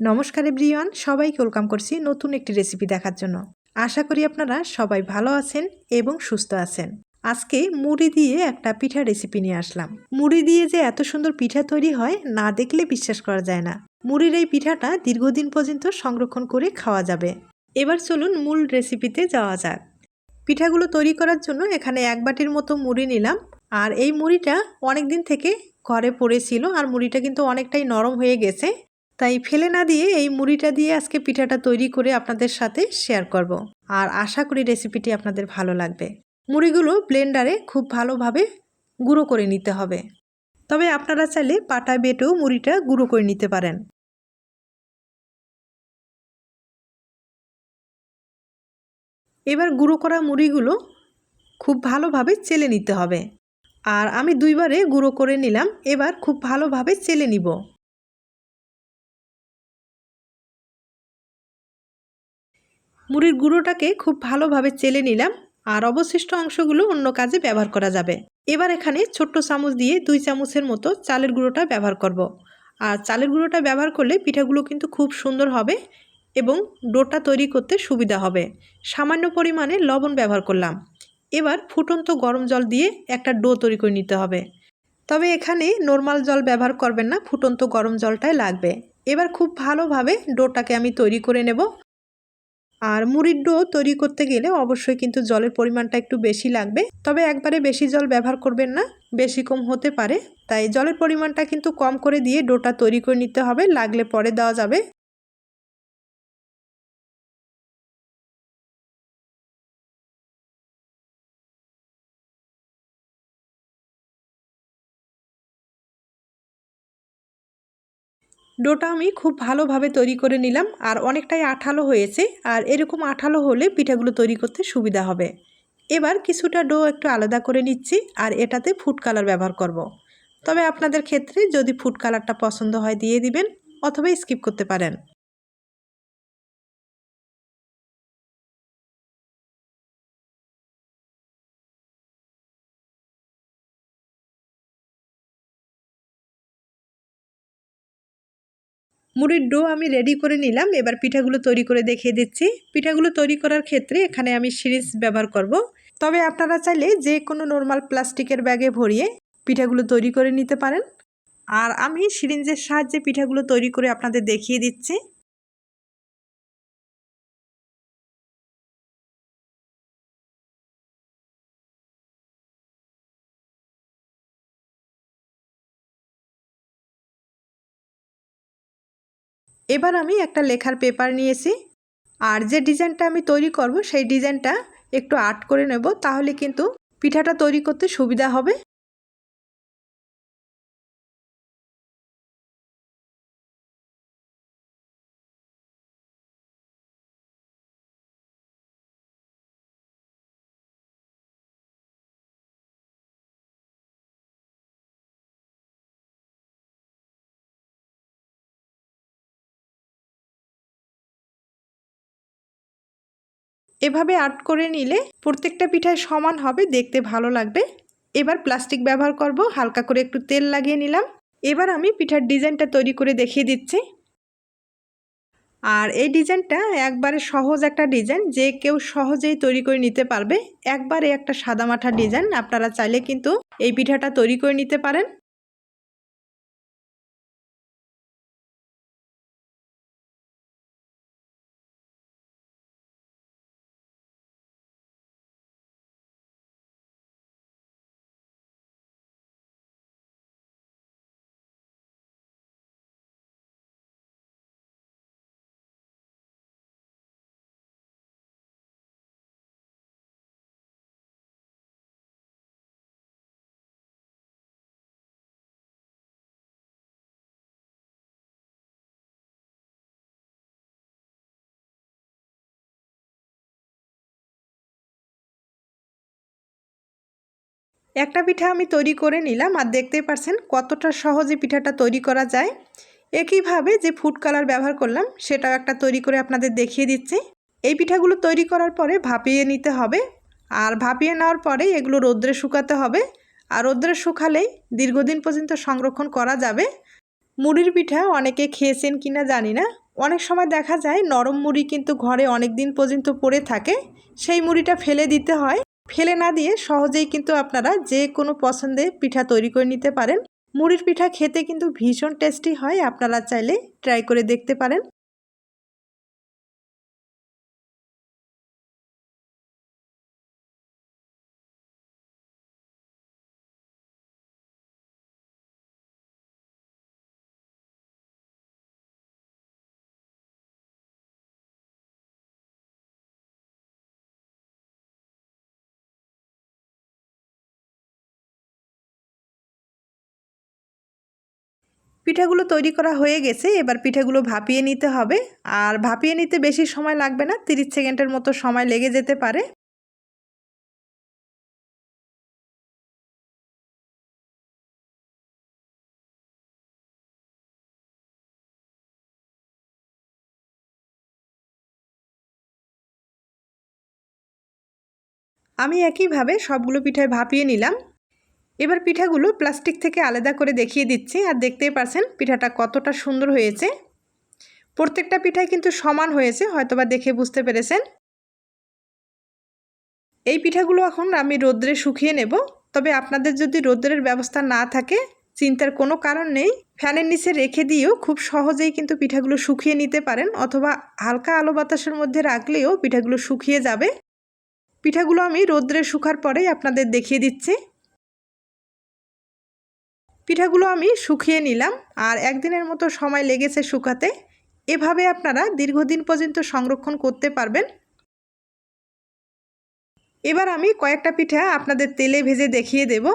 নমস্কার এভরিওয়ান, সবাইকে ওয়েলকাম করছি নতুন একটি রেসিপি দেখার জন্য। আশা করি আপনারা সবাই ভালো আছেন এবং সুস্থ আছেন। আজকে মুড়ি দিয়ে একটা পিঠা রেসিপি নিয়ে আসলাম। মুড়ি দিয়ে যে এত সুন্দর পিঠা তৈরি হয়, না দেখলে বিশ্বাস করা যায় না। মুড়ির এই পিঠাটা দীর্ঘদিন পর্যন্ত সংরক্ষণ করে খাওয়া যাবে। এবার চলুন মূল রেসিপিতে যাওয়া যাক। পিঠাগুলো তৈরি করার জন্য এখানে এক বাটির মতো মুড়ি নিলাম। আর এই মুড়িটা অনেক দিন থেকে ঘরে পড়েছিল, আর মুড়িটা কিন্তু অনেকটাই নরম হয়ে গেছে। তাই ফেলে না দিয়ে এই মুড়িটা দিয়ে আজকে পিঠাটা তৈরি করে আপনাদের সাথে শেয়ার করব। আর আশা করি রেসিপিটি আপনাদের ভালো লাগবে। মুড়িগুলো ব্লেন্ডারে খুব ভালোভাবে গুঁড়ো করে নিতে হবে। তবে আপনারা চাইলে পাটা বেটেও মুড়িটা গুঁড়ো করে নিতে পারেন। এবার গুঁড়ো করা মুড়িগুলো খুব ভালোভাবে চেলে নিতে হবে। আর আমি দুইবারে গুঁড়ো করে নিলাম। এবার খুব ভালোভাবে চেলে নিব। মুড়ির গুঁড়োটাকে খুব ভালোভাবে চেলে নিলাম আর অবশিষ্ট অংশগুলো অন্য কাজে ব্যবহার করা যাবে। এবার এখানে ছোট্ট চামচ দিয়ে দুই চামচের মতো চালের গুঁড়োটা ব্যবহার করব। আর চালের গুঁড়োটা ব্যবহার করলে পিঠাগুলো কিন্তু খুব সুন্দর হবে এবং ডোটা তৈরি করতে সুবিধা হবে। সামান্য পরিমাণে লবণ ব্যবহার করলাম। এবার ফুটন্ত গরম জল দিয়ে একটা ডো তৈরি করে নিতে হবে। তবে এখানে নর্মাল জল ব্যবহার করবেন না, ফুটন্ত গরম জলটাই লাগবে। এবার খুব ভালোভাবে ডোটাকে আমি তৈরি করে নেব। আর মুড়ির ডো তৈরি করতে গেলে অবশ্যই কিন্তু জলের পরিমাণটা একটু বেশি লাগবে। তবে একবারে বেশি জল ব্যবহার করবেন না, বেশি কম হতে পারে। তাই জলের পরিমাণটা কিন্তু কম করে দিয়ে ডোটা তৈরি করে নিতে হবে, লাগলে পরে দেওয়া যাবে। ডোটা আমি খুব ভালোভাবে তৈরি করে নিলাম আর অনেকটাই আঠালো হয়েছে আর এরকম আঠালো হলে পিঠাগুলো তৈরি করতে সুবিধা হবে এবার কিছুটা ডো একটু আলাদা করে নিচ্ছি আর এটাতে ফুড কালার ব্যবহার করব। তবে আপনাদের ক্ষেত্রে যদি ফুড কালারটা পছন্দ হয় দিয়ে দিবেন অথবা স্কিপ করতে পারেন মুড়ির ডো আমি রেডি করে নিলাম। এবার পিঠাগুলো তৈরি করে দেখিয়ে দিচ্ছি। পিঠাগুলো তৈরি করার ক্ষেত্রে এখানে আমি সিরিজ ব্যবহার করব। তবে আপনারা চাইলে যে কোনো নর্মাল প্লাস্টিকের ব্যাগে ভরিয়ে পিঠাগুলো তৈরি করে নিতে পারেন। আর আমি সিরিঞ্জের সাহায্যে পিঠাগুলো তৈরি করে আপনাদের দেখিয়ে দিচ্ছি। এবার আমি একটা লেখার পেপার নিয়েছি। আর যে ডিজাইনটা আমি তৈরি করব, সেই ডিজাইনটা একটু আর্ট করে নেব, তাহলে কিন্তু পিঠাটা তৈরি করতে সুবিধা হবে। এভাবে আর্ট করে নিলে প্রত্যেকটা পিঠায় সমান হবে, দেখতে ভালো লাগবে। এবার প্লাস্টিক ব্যবহার করব, হালকা করে একটু তেল লাগিয়ে নিলাম। এবার আমি পিঠার ডিজাইনটা তৈরি করে দেখিয়ে দিচ্ছি। আর এই ডিজাইনটা একবারে সহজ একটা ডিজাইন, যে কেউ সহজেই তৈরি করে নিতে পারবে। একবারে একটা সাদামাঠা ডিজাইন, আপনারা চাইলে কিন্তু এই পিঠাটা তৈরি করে নিতে পারেন। একটা পিঠা আমি তৈরি করে নিলাম আর দেখতেই পারছেন কতটা সহজে পিঠাটা তৈরি করা যায়। একইভাবে যে ফুড কালার ব্যবহার করলাম, সেটাও একটা তৈরি করে আপনাদের দেখিয়ে দিচ্ছি। এই পিঠাগুলো তৈরি করার পরে ভাপিয়ে নিতে হবে আর ভাপিয়ে নেওয়ার পরে এগুলো রোদ্রে শুকাতে হবে আর রোদ্রে শুকালেই দীর্ঘদিন পর্যন্ত সংরক্ষণ করা যাবে। মুড়ির পিঠা অনেকে খেয়েছেন কিনা জানি না। অনেক সময় দেখা যায় নরম মুড়ি কিন্তু ঘরে অনেক দিন পর্যন্ত পড়ে থাকে, সেই মুড়িটা ফেলে দিতে হয়। ফেলে না দিয়ে সহজেই কিন্তু আপনারা যে কোনো পছন্দে পিঠা তৈরি করে নিতে পারেন। মুড়ির পিঠা খেতে কিন্তু ভীষণ টেস্টি হয়, আপনারা চাইলে ট্রাই করে দেখতে পারেন। পিঠাগুলো তৈরি করা হয়ে গেছে, এবার পিঠাগুলো ভাপিয়ে নিতে হবে। আর ভাপিয়ে নিতে বেশি সময় লাগবে না, তিরিশ সেকেন্ডের মতো সময় লেগে যেতে পারে। আমি একইভাবে সবগুলো পিঠায় ভাপিয়ে নিলাম। এবার পিঠাগুলো প্লাস্টিক থেকে আলাদা করে দেখিয়ে দিচ্ছি আর দেখতেই পারছেন পিঠাটা কতটা সুন্দর হয়েছে। প্রত্যেকটা পিঠাই কিন্তু সমান হয়েছে, হয়তোবা দেখে বুঝতে পেরেছেন। এই পিঠাগুলো এখন আমি রোদ্রে শুকিয়ে নেব। তবে আপনাদের যদি রোদ্রের ব্যবস্থা না থাকে, চিন্তার কোনো কারণ নেই। ফ্যানের নিচে রেখে দিয়েও খুব সহজেই কিন্তু পিঠাগুলো শুকিয়ে নিতে পারেন, অথবা হালকা আলো বাতাসের মধ্যে রাখলেও পিঠাগুলো শুকিয়ে যাবে। পিঠাগুলো আমি রোদ্রে শুকার পরেই আপনাদের দেখিয়ে দিচ্ছি। পিঠাগুলো আমি শুকিয়ে নিলাম আর একদিনের মতো সময় লেগেছে শুকাতে। এভাবে আপনারা দীর্ঘদিন পর্যন্ত সংরক্ষণ করতে পারবেন। এবার আমি কয়েকটা পিঠা আপনাদের তেলে ভেজে দেখিয়ে দেব।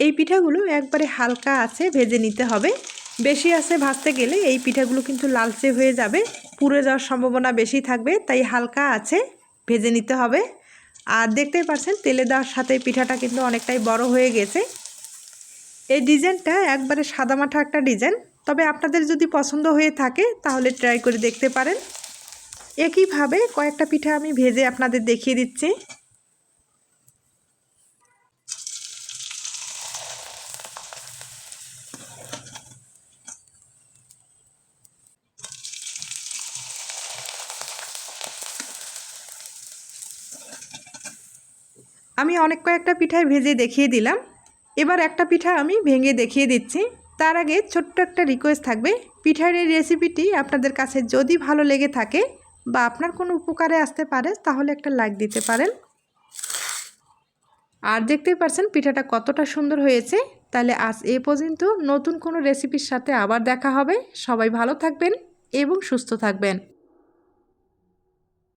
এই পিঠাগুলো একবারে হালকা আছে ভেজে নিতে হবে। বেশি আছে ভাজতে গেলে এই পিঠাগুলো কিন্তু লালচে হয়ে যাবে। পুড়ে যাওয়ার সম্ভাবনা বেশি থাকবে, তাই হালকা আছে, ভেজে নিতে হবে। আর দেখতেই পাচ্ছেন, তেলে দেওয়ার সাথে পিঠাটা কিন্তু অনেকটাই বড় হয়ে গেছে। এই ডিজাইনটা একবারে সাদামাঠা একটা ডিজাইন, তবে আপনাদের যদি পছন্দ হয়ে থাকে, তাহলে ট্রাই করে দেখতে পারেন। একইভাবে কয়েকটা পিঠা আমি ভেজে আপনাদের দেখিয়ে দিচ্ছি। আমি অনেক কয়েকটা পিঠায় ভেজে দেখিয়ে দিলাম। এবার একটা পিঠা আমি ভেঙে দেখিয়ে দিচ্ছি। তার আগে ছোট্ট একটা রিকোয়েস্ট থাকবে। পিঠার এই রেসিপিটি আপনাদের কাছে যদি ভালো লেগে থাকে বা আপনার কোনো উপকারে আসতে পারে, তাহলে একটা লাইক দিতে পারেন। আর দেখতেই পারছেন পিঠাটা কতটা সুন্দর হয়েছে। তাহলে আজ এ পর্যন্ত নতুন কোনো রেসিপির সাথে আবার দেখা হবে। সবাই ভালো থাকবেন এবং সুস্থ থাকবেন।